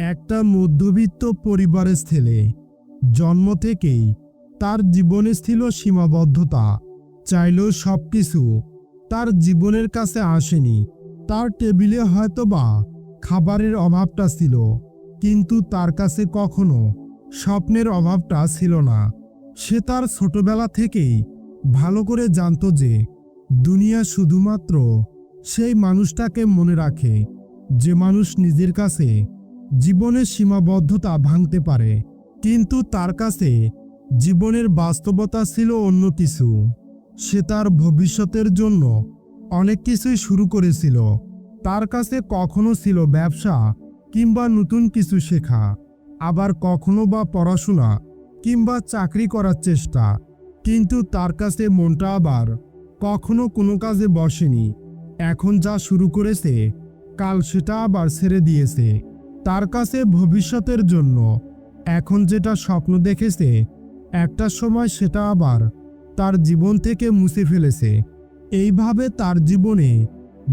একটা মধ্যবিত্ত পরিবারের ছেলে। জন্ম থেকেই তার জীবনে ছিল সীমাবদ্ধতা, চাইলেও সব কিছু তার জীবনের কাছে আসেনি। তার টেবিলে হয়তোবা খাবারের অভাবটা ছিল, কিন্তু তার কাছে কখনো স্বপ্নের অভাবটা ছিল না। সে তার ছোটবেলা থেকেই ভালো করে জানত যে দুনিয়া শুধুমাত্র সেই মানুষটাকে মনে রাখে, যে মানুষ নিজের কাছে জীবনের সীমাবদ্ধতা ভাঙতে পারে। কিন্তু তার কাছে জীবনের বাস্তবতা ছিল অন্য কিছু। সে তার ভবিষ্যতের জন্য অনেক কিছুই শুরু করেছিল। তার কাছে কখনো ছিল ব্যবসা কিংবা নতুন কিছু শেখা। আবার কখনো বা পড়াশোনা কিংবা চাকরি করার চেষ্টা। কিন্তু তার কাছে মনটা আবার কখনো কোনো কাজে বসেনি। এখন যা শুরু করেছে, কাল সেটা আবার ছেড়ে দিয়েছে। তার কাছে ভবিষ্যতের জন্য। এখন যেটা স্বপ্ন দেখেছে, একটা সময় সেটা আবার তার জীবন থেকে মুছে ফেলেছে। এইভাবে তার জীবনে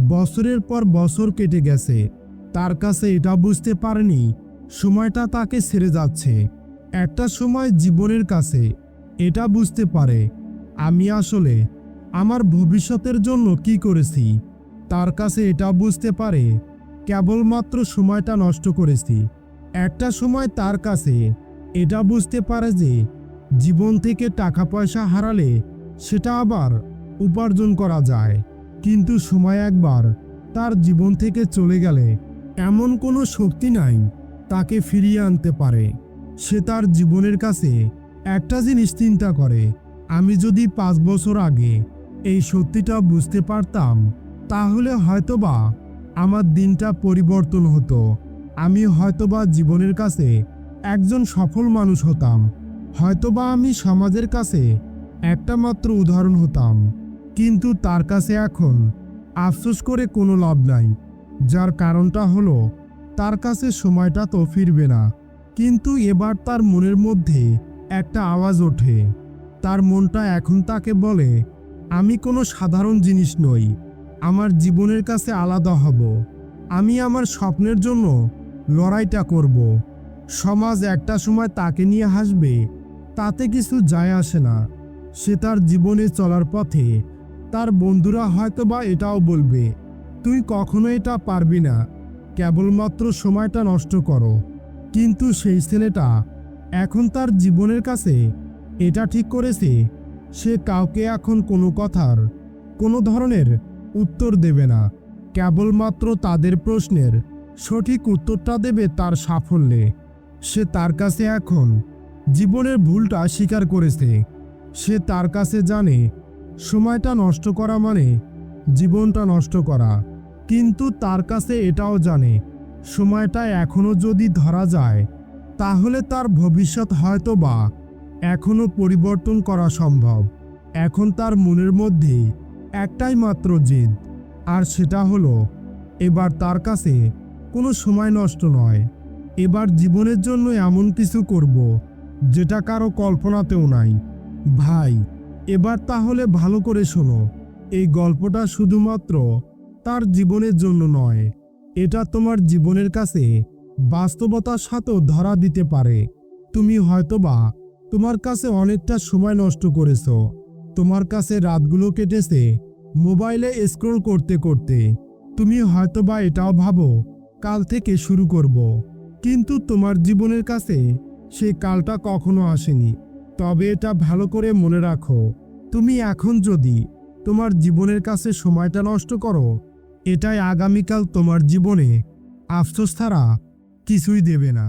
বছরের পর বছর কেটে গেছে। তার কাছে এটা বুঝতে পারেনি, সময়টা তাকে ছেড়ে যাচ্ছে। একটা সময় জীবনের কাছে এটা বুঝতে পারে, আমি আসলে আমার ভবিষ্যতের জন্য কি করেছি? তার কাছে এটা বুঝতে পারে কেবলমাত্র সময়টা নষ্ট করেছি। একটা সময় তার কাছে এটা বুঝতে পারে যে জীবন থেকে টাকা পয়সা হারালে সেটা আবার উপার্জন করা যায়। কিন্তু সময় একবার তার জীবন থেকে চলে গেলে এমন কোনো শক্তি নাই, তাকে ফিরিয়ে আনতে পারে। সে তার জীবনের কাছে একটা জিনিস চিন্তা করে, আমি যদি পাঁচ বছর আগে এই সত্যিটা বুঝতে পারতাম, তাহলে হয়তোবা আমার দিনটা পরিবর্তন হতো। আমি হয়তোবা জীবনের কাছে একজন সফল মানুষ হতাম। হয়তোবা আমি সমাজের কাছে একটা মাত্র উদাহরণ হতাম। কিন্তু তার কাছে এখন আফসোস করে কোনো লাভ নাই। যার কারণটা হলো, তার কাছে সময়টা তো ফিরবে না। কিন্তু এবার তার মনের মধ্যে একটা আওয়াজ ওঠে। তার মনটা এখন তাকে বলে, আমি কোনো সাধারণ জিনিস নই। আমার জীবনের কাছে আলাদা হব। আমি আমার স্বপ্নের জন্য লড়াইটা করব। সমাজ একটা সময় তাকে নিয়ে হাসবে, তাতে কিছু যায় আসে না। সে তার জীবনে চলার পথে তার বন্ধুরা হয়তো বা এটাও বলবে, তুই কখনো এটা পারবি না। কেবলমাত্র সময়টা নষ্ট করো। কিন্তু সেই ছেলেটা এখন তার জীবনের কাছে এটা ঠিক করেছে, সে কাউকে এখন কোনো কথার, কোনো ধরনের উত্তর দেবে না। কেবলমাত্র তাদের প্রশ্নের সঠিক উত্তরটা দেবে তার সাফল্যে। সে তার কাছে এখন জীবনের ভুলটা স্বীকার করেছে। সে তার কাছে জানে, সময়টা নষ্ট করা মানে জীবনটা নষ্ট করা। কিন্তু তার কাছে এটাও জানে, সময়টা এখনও যদি ধরা যায়, তাহলে তার ভবিষ্যৎ হয়তো বা এখনও পরিবর্তন করা সম্ভব। এখন তার মনের মধ্যে একটাই মাত্র জেদ, আর সেটা হলো, এবার তার কাছে কোনো সময় নষ্ট নয়। এবার জীবনের জন্য এমন কিছু করব, যেটা কারও কল্পনাতেও নাই। ভাই, এবার তাহলে ভালো করে শোনো, এই গল্পটা শুধুমাত্র তার জীবনের জন্য নয়, এটা তোমার জীবনের কাছে বাস্তবতার সাথেও ধরা দিতে পারে। তুমি হয়তোবা তোমার কাছে অনেকটা সময় নষ্ট করেছ। তোমার কাছে রাতগুলো কেটেছে। মোবাইলে স্ক্রোল করতে করতে। তুমি হয়তোবা এটাও ভাবো, কাল থেকে শুরু করব। কিন্তু তোমার জীবনের কাছে সেই কালটা কখনো আসেনি। তবে এটা ভালো করে মনে রাখো। তুমি এখন যদি তোমার জীবনের কাছে সময়টা নষ্ট করো, এটাই আগামীকাল তোমার জীবনে আফসোস ছাড়া কিছুই দেবে না।